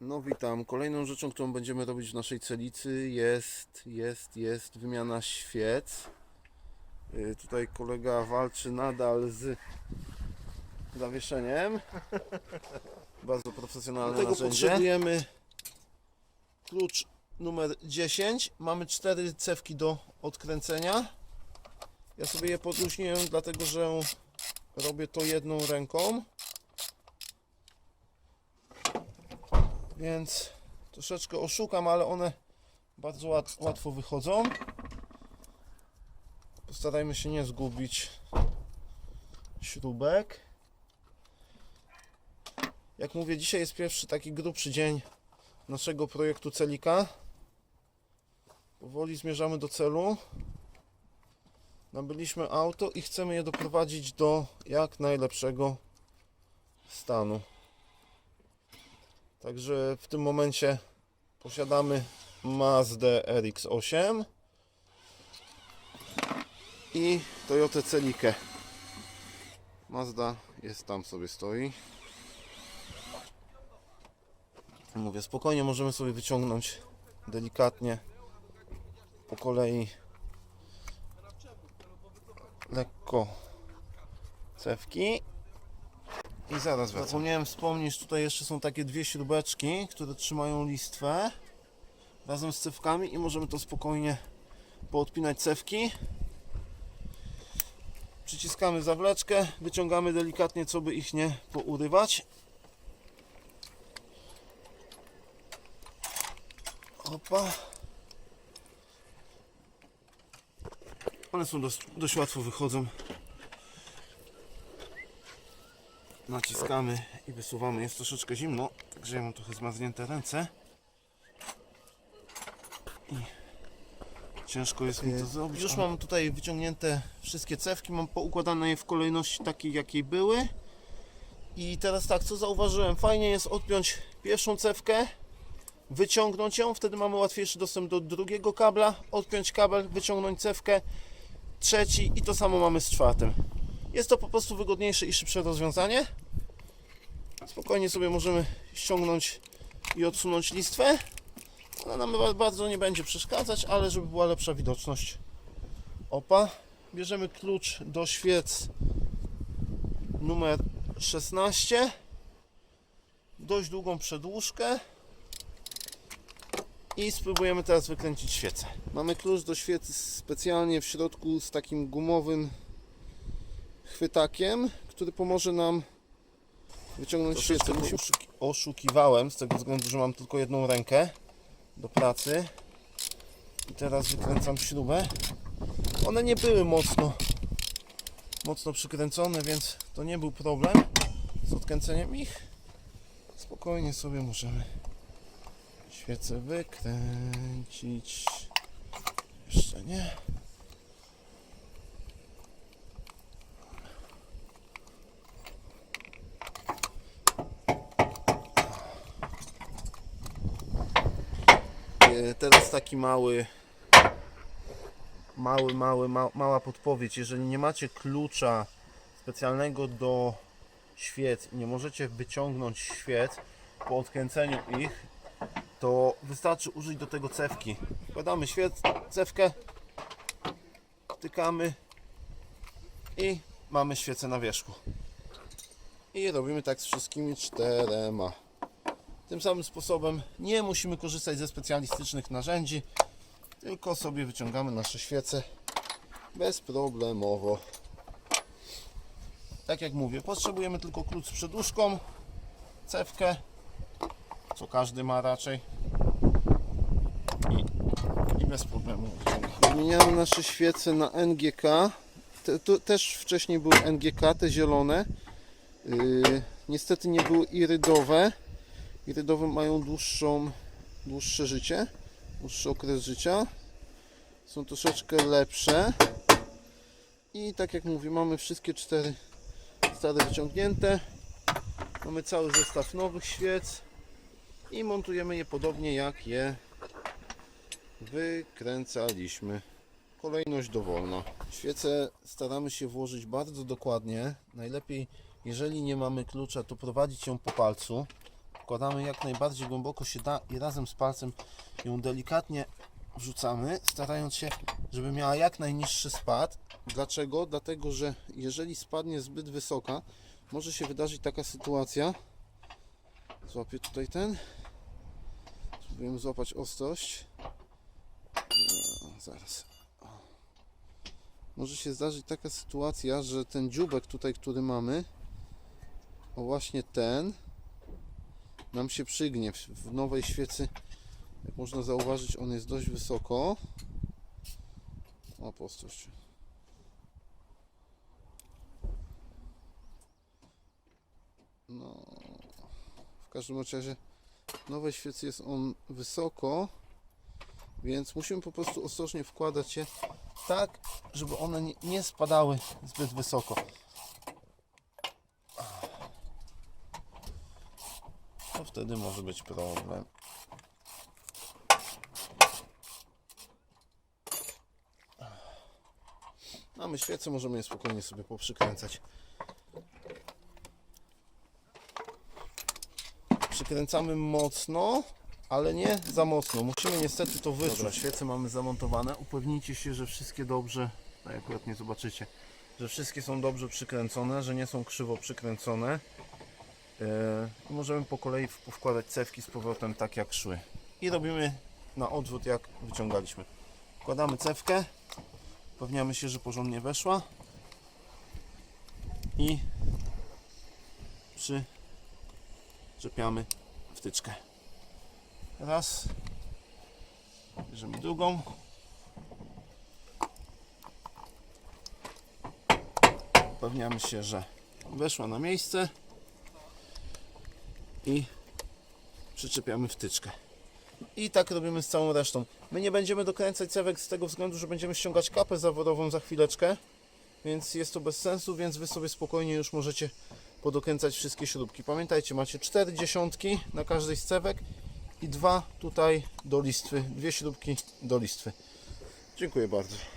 No witam. Kolejną rzeczą, którą będziemy robić w naszej celicy jest, jest, jest wymiana świec. Yy, Tutaj kolega walczy nadal z zawieszeniem. Bardzo profesjonalne Do tego narzędzie. potrzebujemy klucz numer 10. Mamy cztery cewki do odkręcenia. Ja sobie je podluźniłem, dlatego że robię to jedną ręką. Więc troszeczkę oszukam, ale one bardzo łat, łatwo wychodzą. Postarajmy się nie zgubić śrubek. Jak mówię, dzisiaj jest pierwszy taki grubszy dzień naszego projektu Celika. Powoli zmierzamy do celu. Nabyliśmy auto i chcemy je doprowadzić do jak najlepszego stanu. Także w tym momencie posiadamy Mazdę RX-8 i Toyota Celikę. Mazda jest tam sobie stoi. Mówię, spokojnie możemy sobie wyciągnąć delikatnie po kolei lekko cewki i zaraz wracam. Zapomniałem wspomnieć, tutaj jeszcze są takie dwie śrubeczki, które trzymają listwę razem z cewkami i możemy to spokojnie poodpinać cewki. Przyciskamy zawleczkę, wyciągamy delikatnie, co by ich nie pourywać. Opa. One są dość, dość łatwo wychodzą. Naciskamy i wysuwamy. Jest troszeczkę zimno, także ja mam trochę zmarznięte ręce. I ciężko jest mi to zrobić. Już mam tutaj wyciągnięte wszystkie cewki, mam poukładane je w kolejności takiej jakiej były. I teraz tak, co zauważyłem, fajnie jest odpiąć pierwszą cewkę, wyciągnąć ją, wtedy mamy łatwiejszy dostęp do drugiego kabla, odpiąć kabel, wyciągnąć cewkę, trzeci i to samo mamy z czwartym. Jest to po prostu wygodniejsze i szybsze rozwiązanie. Spokojnie sobie możemy ściągnąć i odsunąć listwę. Ona nam ba- bardzo nie będzie przeszkadzać, ale żeby była lepsza widoczność. Opa. Bierzemy klucz do świec numer 16. Dość długą przedłużkę. I spróbujemy teraz wykręcić świecę. Mamy klucz do świecy specjalnie w środku z takim gumowym chwytakiem, który pomoże nam wyciągnąć świecę. Oszuki- Oszukiwałem z tego względu, że mam tylko jedną rękę do pracy. I teraz wykręcam śrubę. One nie były mocno mocno przykręcone, więc to nie był problem z odkręceniem ich. Spokojnie sobie możemy świecę wykręcić. Jeszcze nie. E, Teraz taki mały, mały, mały, ma, mała podpowiedź. Jeżeli nie macie klucza specjalnego do świec i nie możecie wyciągnąć świec po odkręceniu ich, to wystarczy użyć do tego cewki. Wkładamy świec, cewkę, wtykamy i mamy świecę na wierzchu. I robimy tak z wszystkimi czterema. Tym samym sposobem nie musimy korzystać ze specjalistycznych narzędzi, tylko sobie wyciągamy nasze świece bezproblemowo. Tak jak mówię, potrzebujemy tylko klucz z przedłużką, cewkę, co każdy ma raczej i, i bez problemu wyciągamy. Zmieniamy nasze świece na NGK. Te, też wcześniej były NGK, te zielone. Yy, niestety nie były irydowe. Irydowe mają dłuższą, dłuższe życie, dłuższy okres życia. Są troszeczkę lepsze. I tak jak mówię, mamy wszystkie cztery stare wyciągnięte. Mamy cały zestaw nowych świec i montujemy je podobnie jak je wykręcaliśmy. Kolejność dowolna. Świece staramy się włożyć bardzo dokładnie. Najlepiej, jeżeli nie mamy klucza, to prowadzić ją po palcu. Wkładamy jak najbardziej głęboko się da i razem z palcem ją delikatnie wrzucamy, starając się, żeby miała jak najniższy spad. Dlaczego? Dlatego, że jeżeli spadnie zbyt wysoka, może się wydarzyć taka sytuacja. Złapię tutaj ten. Spróbujemy złapać ostrość. E, Zaraz. Może się zdarzyć taka sytuacja, że ten dziubek tutaj, który mamy, o właśnie ten, nam się przygnie. W- nowej świecy, jak można zauważyć, on jest dość wysoko. O, ostrość. No, w każdym razie w nowej świecy jest on wysoko, więc musimy po prostu ostrożnie wkładać je tak, żeby one nie spadały zbyt wysoko. Wtedy może być problem. Mamy świecę, możemy je spokojnie sobie poprzykręcać. Przykręcamy mocno, ale nie za mocno. Musimy niestety to wyczuć. Dobra, świece mamy zamontowane. Upewnijcie się, że wszystkie dobrze, tak akurat nie zobaczycie, że wszystkie są dobrze przykręcone, że nie są krzywo przykręcone. I możemy po kolei wkładać cewki z powrotem tak jak szły. I robimy na odwrót jak wyciągaliśmy. Wkładamy cewkę, upewniamy się, że porządnie weszła i przyczepiamy wtyczkę. Raz, bierzemy drugą. Upewniamy się, że weszła na miejsce i przyczepiamy wtyczkę. I tak robimy z całą resztą. My nie będziemy dokręcać cewek z tego względu, że będziemy ściągać kapę zawodową za chwileczkę, więc jest to bez sensu, więc Wy sobie spokojnie już możecie podokręcać wszystkie śrubki. Pamiętajcie, macie cztery dziesiątki na każdej z cewek i dwa tutaj do listwy, dwie śrubki do listwy. Dziękuję bardzo.